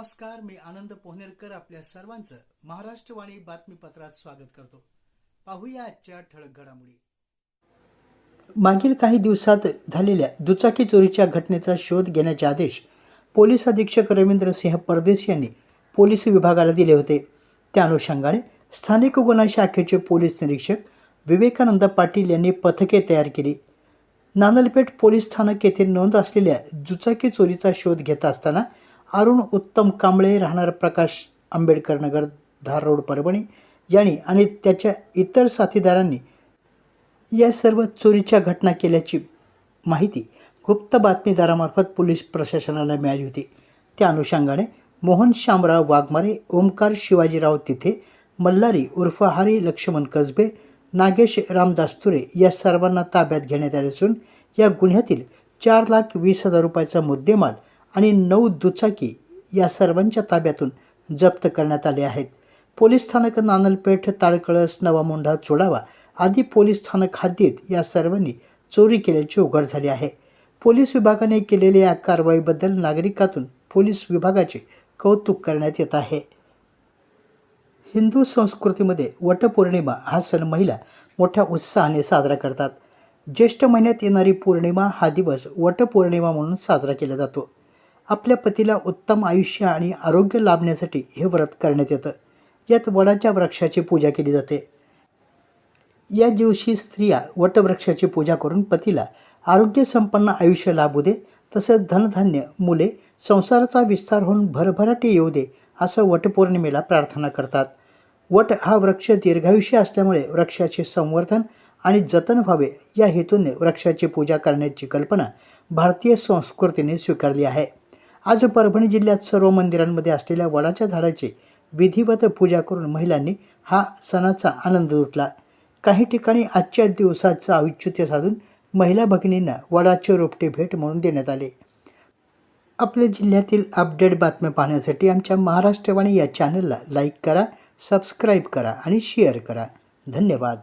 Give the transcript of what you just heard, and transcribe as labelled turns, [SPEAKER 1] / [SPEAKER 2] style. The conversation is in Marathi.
[SPEAKER 1] नमस्कार मी आनंद पोहनेरकर आपल्या सर्वांचं महाराष्ट्रवाणी बातमीपत्रात स्वागत करतो. पाहूया आजच्या ठळक घडामोडी. मागील काही दिवसात झालेल्या दुचाकी चोरीच्या घटनेचा शोध घेण्याचे आदेश पोलीस अधीक्षक रवींद्रसिंह परदेश यांनी पोलीस विभागाला दिले होते. त्या अनुषंगाने स्थानिक गुन्हा शाखेचे पोलीस निरीक्षक विवेकानंद पाटील यांनी पथके तयार केली. नानलपेठ पोलीस स्थानक येथे नोंद असलेल्या दुचाकी चोरीचा शोध घेत असताना अरुण उत्तम कांबळे राहणार प्रकाश आंबेडकर नगर धार रोड परभणी. यांनी आणि त्याच्या इतर साथीदारांनी या सर्व चोरीच्या घटना केल्याची माहिती गुप्त बातमीदारामार्फत पोलीस प्रशासनाला मिळाली होती. त्या अनुषंगाने मोहन शामराव वाघमारे ओमकार शिवाजीराव तिथे मल्हारी उर्फ हरी लक्ष्मण कसबे नागेश रामदास्तुरे या सर्वांना ताब्यात घेण्यात आले असून या गुन्ह्यातील चार लाख वीस हजार रुपयाचा मुद्देमाल आणि नऊ दुचाकी या सर्वांच्या ताब्यातून जप्त करण्यात आले आहेत. पोलीस स्थानक नानलपेठ ताळकळस नवामोंढा चोडावा आदी पोलीस स्थानक हद्दीत या सर्वांनी चोरी केल्याचे उघड झाले आहे. पोलीस विभागाने केलेल्या या कारवाईबद्दल नागरिकातून पोलीस विभागाचे कौतुक करण्यात येत आहे. हिंदू संस्कृतीमध्ये वटपौर्णिमा हा सण महिला मोठ्या उत्साहाने साजरा करतात. ज्येष्ठ महिन्यात येणारी पौर्णिमा हा दिवस वटपौर्णिमा म्हणून साजरा केला जातो. आपल्या पतीला उत्तम आयुष्य आणि आरोग्य लाभण्यासाठी हे व्रत करण्यात येतं. यात वडाच्या वृक्षाची पूजा केली जाते. या दिवशी स्त्रिया वटवृक्षाची पूजा करून पतीला आरोग्यसंपन्न आयुष्य लाभू दे तसेच धनधान्य मुले संसाराचा विस्तार होऊन भरभराटी येऊ दे असं वटपौर्णिमेला प्रार्थना करतात. वट हा वृक्ष दीर्घायुष्य असल्यामुळे वृक्षाचे संवर्धन आणि जतन व्हावे या हेतूने वृक्षाची पूजा करण्याची कल्पना भारतीय संस्कृतीने स्वीकारली आहे. आज परभणी जिल्ह्यात सर्व मंदिरांमध्ये असलेल्या वडाच्या झाडाची विधिवत पूजा करून महिलांनी हा सणाचा आनंद लुटला. काही ठिकाणी आजच्या दिवसाचं औचित्य साधून महिला भगिनींना वडाचे रोपटे भेट म्हणून देण्यात आले. आपल्या जिल्ह्यातील अपडेट बातम्या पाहण्यासाठी आमच्या महाराष्ट्रवाणी या चॅनलला लाईक करा सबस्क्राईब करा आणि शेअर करा. धन्यवाद.